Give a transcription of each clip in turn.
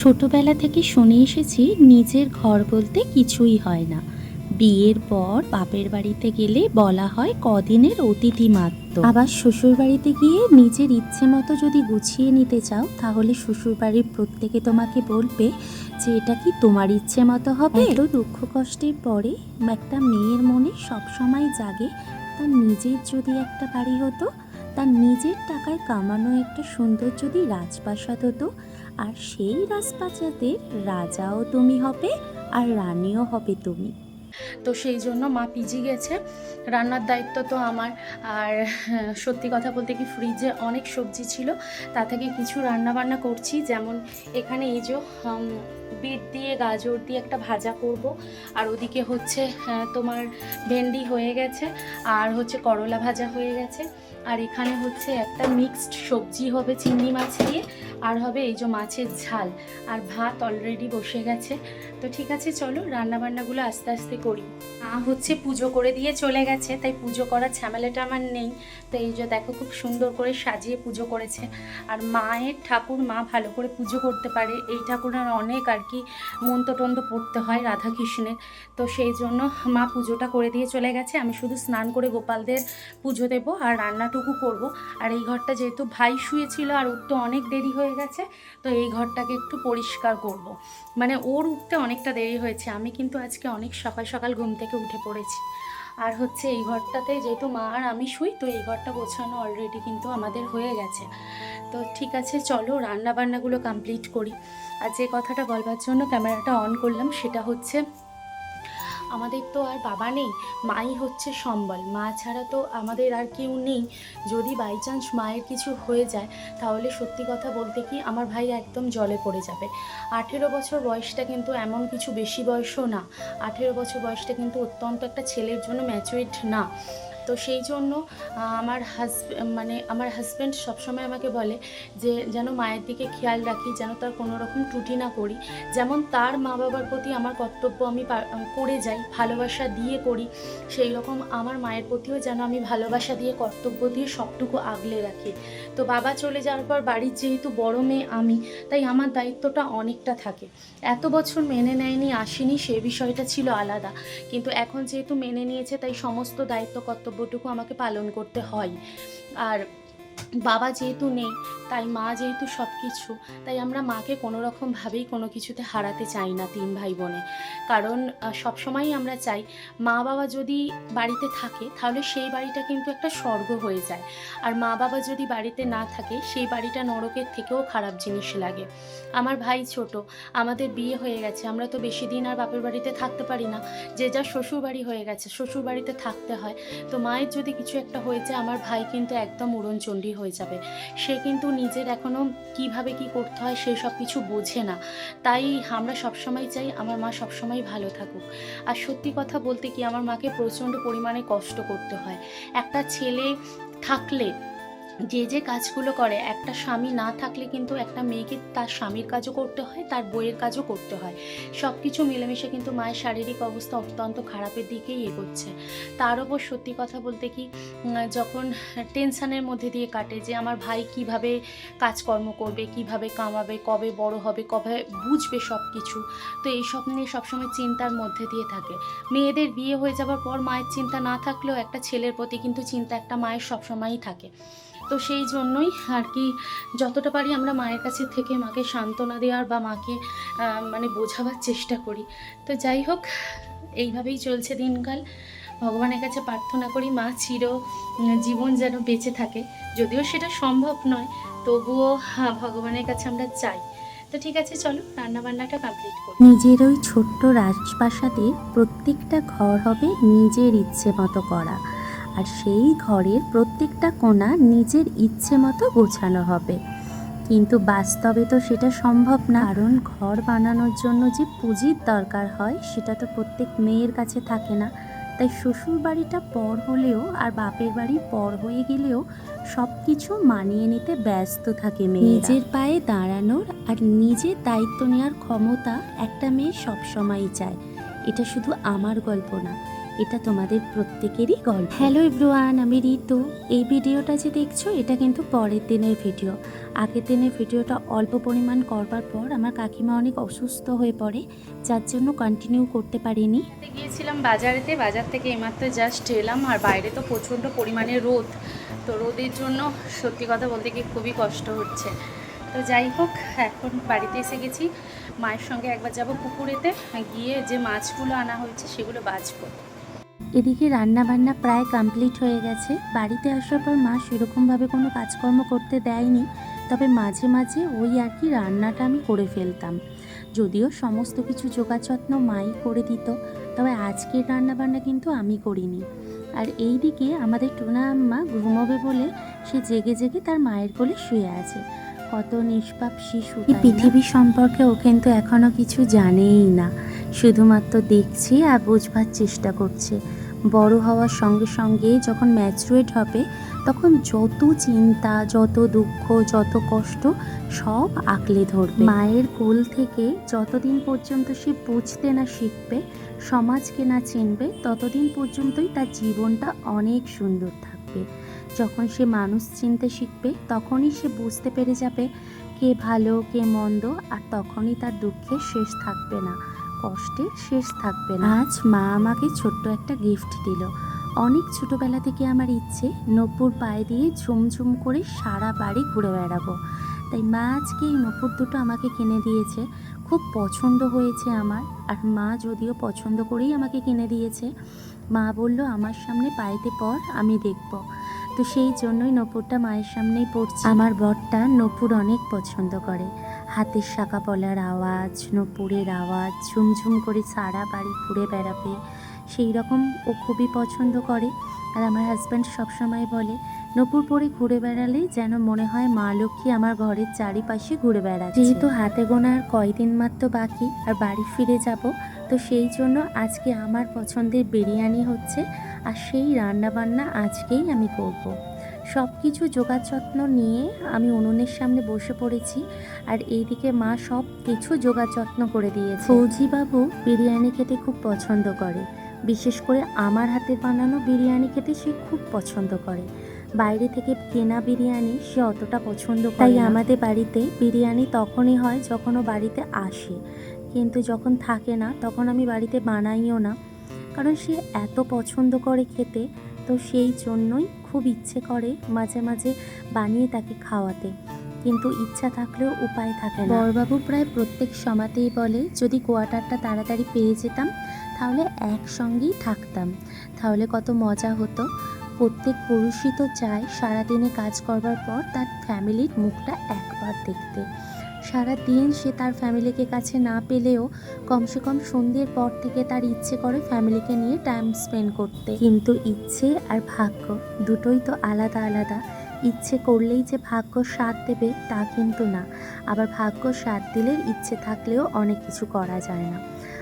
ছোটবেলা থেকে শুনে এসেছি, নিজের ঘর বলতে কিছুই হয় না। বিয়ের পর বাপের বাড়িতে গেলে বলা হয় কদিনের অতিথি মাত্র আবার শ্বশুর বাড়িতে গিয়ে নিজের ইচ্ছে মতো যদি গুছিয়ে নিতে চাও, তাহলে শ্বশুর বাড়ির প্রত্যেকে তোমাকে বলবে যে এটা কি তোমার ইচ্ছে মতো হবে। এত দুঃখ কষ্টের পরে একটা মেয়ের মনে সবসময় জাগে, তার নিজের যদি একটা বাড়ি হতো, তার নিজের টাকায় কামানো একটা সুন্দর যদি রাজপ্রাসাদ হতো আর সেই রাজপ্রাসাদের রাজাও তুমি হবে আর রানীও হবে তুমি। তো সেই জন্য মা পিজি গেছে। রান্নার দায়িত্ব তো আমার। আর হ্যাঁ, সত্যি কথা বলতে কি ফ্রিজে অনেক সবজি ছিল। তা থেকে কিছু রান্না বান্না করছি। যেমন এখানে এই যে বিট দিয়ে গাজর দিয়ে একটা ভাজা করব। আর ওদিকে হচ্ছে তোমার ভেন্ডি হয়ে গেছে। আর হচ্ছে করলা ভাজা হয়ে গেছে। আর এখানে হচ্ছে একটা মিক্সড সবজি হবে চিংড়ি মাছ দিয়ে। আর হবে এই যে মাছের ঝাল। আর ভাত অলরেডি বসে গেছে। তো ঠিক আছে, চলো রান্না বান্নাগুলো আস্তে আস্তে করি। মা হচ্ছে পুজো করে দিয়ে চলে গেছে, তাই পুজো করার ঝামেলাটা আমার নেই। তো এই যে দেখো খুব সুন্দর করে সাজিয়ে পুজো করেছে। আর মায়ের ঠাকুর মা ভালো করে পুজো করতে পারে। এই ঠাকুরের অনেক আর কি মন্ত্র টন্ত্র পড়তে হয় রাধাকৃষ্ণের। তো সেই জন্য মা পুজোটা করে দিয়ে চলে গেছে। আমি শুধু স্নান করে গোপালদের পুজো দেব আর রান্নাটুকু করব। আর এই ঘরটা যেহেতু ভাই শুয়েছিল আর উঠতে অনেক দেরি হয়ে গেছে, তো এই ঘরটাকে একটু পরিষ্কার করব। মানে ওর উঠতে অনেকটা দেরি হয়েছে, আমি কিন্তু আজকে অনেক সকাল সকাল ঘুম থেকে উঠে পড়েছি। আর হচ্ছে এই ঘরটাতে যেহেতু মা আর আমি শুই, তো এই ঘরটা গোছানো অলরেডি কিন্তু আমাদের হয়ে গেছে। তো ঠিক আছে, চলো রান্না বান্নাগুলো কমপ্লিট করি। আর যে কথাটা বলবার জন্য ক্যামেরাটা অন করলাম, সেটা হচ্ছে আমাদের তো আর বাবা নেই, মাই হচ্ছে সম্বল। মা ছাড়া তো আমাদের আর কেউ নেই। যদি বাই চান্স মায়ের কিছু হয়ে যায়, তাহলে সত্যি কথা বলতে কি আমার ভাই একদম জলে পড়ে যাবে। আঠেরো বছর বয়সটা কিন্তু এমন কিছু বেশি বয়সও না। আঠেরো বছর বয়সটা কিন্তু অত্যন্ত একটা ছেলের জন্য ম্যাচুরিড না। তো সেই জন্য আমার হাজব্যান্ড মানে আমার হাজব্যান্ড সবসময় আমাকে বলে যে, যেন মায়ের দিকে খেয়াল রাখি, যেন তার কোনো রকম ত্রুটি না করি। যেমন তার মা বাবার প্রতি আমার কর্তব্য আমি করে যাই, ভালোবাসা দিয়ে করি, সেই রকম আমার মায়ের প্রতিও যেন আমি ভালোবাসা দিয়ে, কর্তব্য দিয়ে সবটুকু আগলে রাখি। তো বাবা চলে যাওয়ার পর বাড়ির যেহেতু বড় মেয়ে আমি, তাই আমার দায়িত্বটা অনেকটা থাকে। এত বছর মেনে নেয়নি, আসেনি, সে বিষয়টা ছিল আলাদা। কিন্তু এখন যেহেতু মেনে নিয়েছে, তাই সমস্ত দায়িত্ব কর্তব্যটুকু আমাকে পালন করতে হয়। আর বাবা যেহেতু নেই, তাই মা যেহেতু সব কিছু তাই আমরা মাকে কোনো রকমভাবেই কোনো কিছুতে হারাতে চাই না তিন ভাই বোনে কারণ সবসময়ই আমরা চাই মা বাবা যদি বাড়িতে থাকে, তাহলে সেই বাড়িটা কিন্তু একটা স্বর্গ হয়ে যায়। আর মা বাবা যদি বাড়িতে না থাকে, সেই বাড়িটা নরকের থেকেও খারাপ জিনিস লাগে। আমার ভাই ছোট, আমাদের বিয়ে হয়ে গেছে, আমরা তো বেশি দিন আর বাপের বাড়িতে থাকতে পারি না। যে যা শ্বশুর বাড়ি হয়ে গেছে শ্বশুর বাড়িতে থাকতে হয়। তো মায়ের যদি কিছু একটা হয়েছে আমার ভাই কিন্তু একদম উড়নচণ্ডী হয়ে যাবে। সে কিন্তু নিজের এখনও কীভাবে কি করতে হয় সেই সব কিছু বোঝে না। তাই আমরা সবসময় চাই আমার মা সবসময় ভালো থাকুক। আর সত্যি কথা বলতে কি আমার মাকে প্রচণ্ড পরিমাণে কষ্ট করতে হয়। একটা ছেলে থাকলে যে যে কাজগুলো করে, একটা স্বামী না থাকলে কিন্তু একটা মেয়েকে তার স্বামীর কাজও করতে হয়, তার বইয়ের কাজও করতে হয়। সব কিছু মিলেমিশে কিন্তু মায়ের শারীরিক অবস্থা অত্যন্ত খারাপের দিকেই এগোচ্ছে। তার ওপর সত্যি কথা বলতে কি যখন টেনশানের মধ্যে দিয়ে কাটে যে আমার ভাই কীভাবে কাজকর্ম করবে, কীভাবে কামাবে, কবে বড় হবে, কবে বুঝবে সব কিছু তো এইসব নিয়ে সবসময় চিন্তার মধ্যে দিয়ে থাকে। মেয়েদের বিয়ে হয়ে যাওয়ার পর মায়ের চিন্তা না থাকলেও একটা ছেলের প্রতি কিন্তু চিন্তা একটা মায়ের সবসময়ই থাকে। তো সেই জন্যই আর কি যতটা পারি আমরা মায়ের কাছে থেকে মাকে সান্ত্বনা দেওয়ার বা মাকে মানে বোঝাবার চেষ্টা করি। তো যাই হোক, এইভাবেই চলছে দিনকাল। ভগবানের কাছে প্রার্থনা করি মা চির জীবন যেন বেঁচে থাকে। যদিও সেটা সম্ভব নয়, তবুও ভগবানের কাছে আমরা চাই। তো ঠিক আছে, চলো রান্না বান্নাটা কমপ্লিট করি। নিজের ওই ছোট্ট রাজপ্রাসাদের প্রত্যেকটা ঘর হবে নিজের ইচ্ছে মতো করা। আর সেই ঘরের প্রত্যেকটা কোণা নিজের ইচ্ছে মতো গোছানো হবে। কিন্তু বাস্তবে তো সেটা সম্ভব না। কারণ ঘর বানানোর জন্য যে পুঁজির দরকার হয়, সেটা তো প্রত্যেক মেয়ের কাছে থাকে না। তাই শ্বশুর বাড়িটা পর হলেও আর বাপের বাড়ি পর হয়ে গেলেও সব কিছু মানিয়ে নিতে ব্যস্ত থাকে মেয়ে নিজের পায়ে দাঁড়ানোর আর নিজের দায়িত্ব নেওয়ার ক্ষমতা একটা মেয়ে সবসময়ই চায়। এটা শুধু আমার গল্প না এটা তোমাদের প্রত্যেকেরই গল্প। হ্যালো এভরিওয়ান আমি ঋতু। এই ভিডিওটা যে দেখছ, এটা কিন্তু পরের দিনের ভিডিও। আগের দিনের ভিডিওটা অল্প পরিমাণ করবার পর আমার কাকিমা অনেক অসুস্থ হয়ে পড়ে, যার জন্য কন্টিনিউ করতে পারিনি। গিয়েছিলাম বাজারেতে, বাজার থেকে এইমাত্র জাস্ট এলাম, আর বাইরে তো প্রচণ্ড পরিমাণে রোদ। তো রোদের জন্য সত্যি কথা বলতে গিয়ে খুবই কষ্ট হচ্ছে। তো যাই হোক, এখন বাড়িতে এসে গেছি। মায়ের সঙ্গে একবার যাব পুকুরেতে, গিয়ে যে মাছগুলো আনা হয়েছে সেগুলো বাছবো। এদিকে রান্না বান্না প্রায় কমপ্লিট হয়ে গেছে। বাড়িতে আসার পর মা সেরকমভাবে কোনো কাজকর্ম করতে দেয়নি তবে মাঝে মাঝে ওই আর কি রান্নাটা আমি করে ফেলতাম। যদিও সমস্ত কিছু যোগাযত্ন মাই করে দিত তবে আজকের রান্না বান্না কিন্তু আমি করিনি। আর এই দিকে আমাদের টুনা আম্মা ঘুমোবে বলে সে জেগে জেগে তার মায়ের কোলে শুয়ে আছে। কত নিষ্পাপ শিশু এই পৃথিবী সম্পর্কে ও কিন্তু এখনও কিছু জানেই না। শুধুমাত্র দেখছে আর বোঝবার চেষ্টা করছে। বড় হওয়ার সঙ্গে সঙ্গে যখন ম্যাচুরেট হবে, তখন যত চিন্তা, যত দুঃখ, যত কষ্ট সব আঁকলে ধরবে। মায়ের কোল থেকে যতদিন পর্যন্ত সে বুঝতে না শিখবে সমাজকে না চিনবে, ততদিন পর্যন্তই তার জীবনটা অনেক সুন্দর থাকবে। যখন সে মানুষ চিনতে শিখবে, তখনই সে বুঝতে পেরে যাবে কে ভালো, কে মন্দ, আর তখনই তার দুঃখের শেষ থাকবে না। কষ্টের শেষ থাকবে না। আজ মা আমাকে ছোট্ট একটা গিফট দিল। অনেক ছোটবেলা থেকে আমার ইচ্ছে নপুর পায়ে দিয়ে ঝুমঝুম করে সারা বাড়ি ঘুরে বেড়াবো। তাই মা আজকে এই নপুর দুটো আমাকে কিনে দিয়েছে। খুব পছন্দ হয়েছে আমার আর মা যদিও পছন্দ করেই আমাকে কিনে দিয়েছে। মা বলল আমার সামনে পায়েতে পর আমি দেখব। তো সেই জন্যই নপুরটা মায়ের সামনেই পড়ছে। আমার বরটা নপুর অনেক পছন্দ করে। হাতের শাঁকা পলার আওয়াজ, নপুরের আওয়াজ, ঝুমঝুম করে সারা বাড়ি ঘুরে বেড়াবে, সেই রকম ও খুবই পছন্দ করে আর আমার হাজব্যান্ড সবসময় বলে, নপুর পরে ঘুরে বেড়ালে যেন মনে হয় মা লক্ষ্মী আমার ঘরের চারিপাশে ঘুরে বেড়াচ্ছে যেহেতু হাতে গোনা আর কয়দিন মাত্র বাকি আর বাড়ি ফিরে যাব, তো সেই জন্য আজকে আমার পছন্দের বিরিয়ানি হচ্ছে, আর সেই রান্না বান্না আজকেই আমি করব। সব কিছু যোগাযত্ন নিয়ে আমি উনুনের সামনে বসে পড়েছি আর এইদিকে মা সব কিছু যোগার যত্ন করে দিয়েছে। ফৌজি বাবু বিরিয়ানি খেতে খুব পছন্দ করে। বিশেষ করে আমার হাতে বানানো বিরিয়ানি খেতে সে খুব পছন্দ করে। বাইরে থেকে কেনা বিরিয়ানি সে অতটা পছন্দ করে তাই আমাদের বাড়িতে বিরিয়ানি তখনই হয় যখন ও বাড়িতে আসে। কিন্তু যখন থাকে না তখন আমি বাড়িতে বানাইও না। কারণ সে এত পছন্দ করে খেতে তো সেই জন্যই খুব ইচ্ছে করে মাঝে মাঝে বানিয়ে তাকে খাওয়াতে। কিন্তু ইচ্ছা থাকলেও উপায় থাকে না। বড়বাবু প্রায় প্রত্যেক সমাতেই বলে, যদি কোয়ার্টারটা তাড়াতাড়ি পেয়ে যেতাম, তাহলে একসঙ্গেই থাকতাম। তাহলে কত মজা হতো। প্রত্যেক পুরুষই তো চায় সারাদিনে কাজ করবার পর তার ফ্যামিলির মুখটা একবার দেখতে। সারা দিন সে তার ফ্যামিলিকে কাছে না পেলেও কমসে কম সন্ধ্যের পর থেকে তার ইচ্ছে করে ফ্যামিলিকে নিয়ে টাইম স্পেন্ড করতে। কিন্তু ইচ্ছে আর ভাগ্য দুটোই তো আলাদা আলাদা। ইচ্ছে করলেই যে ভাগ্য সাথ দেবে তা কিন্তু না। আবার ভাগ্য সাথ দিলে ইচ্ছে থাকলেও অনেক কিছু করা যায় না।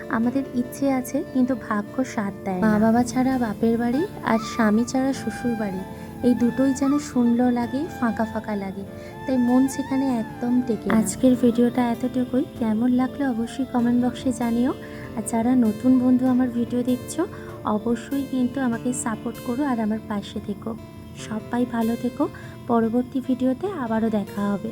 আমাদের ইচ্ছে আছে কিন্তু ভাগ্য সাথ দেয় মা বাবা ছাড়া বাপের বাড়ি আর স্বামী ছাড়া শ্বশুর বাড়ি এই দুটোই যেন শূন্য লাগে, ফাঁকা ফাঁকা লাগে। তাই মন সেখানে একদম টেকে আজকের ভিডিওটা এতটুকুই। কেমন লাগল অবশ্যই কমেন্ট বক্সে জানিও। আর যারা নতুন বন্ধু আমার ভিডিও দেখছ, অবশ্যই কিন্তু আমাকে সাপোর্ট করো আর আমার পাশে থেকো। সবাই ভালো থেকো। পরবর্তী ভিডিওতে আবারও দেখা হবে।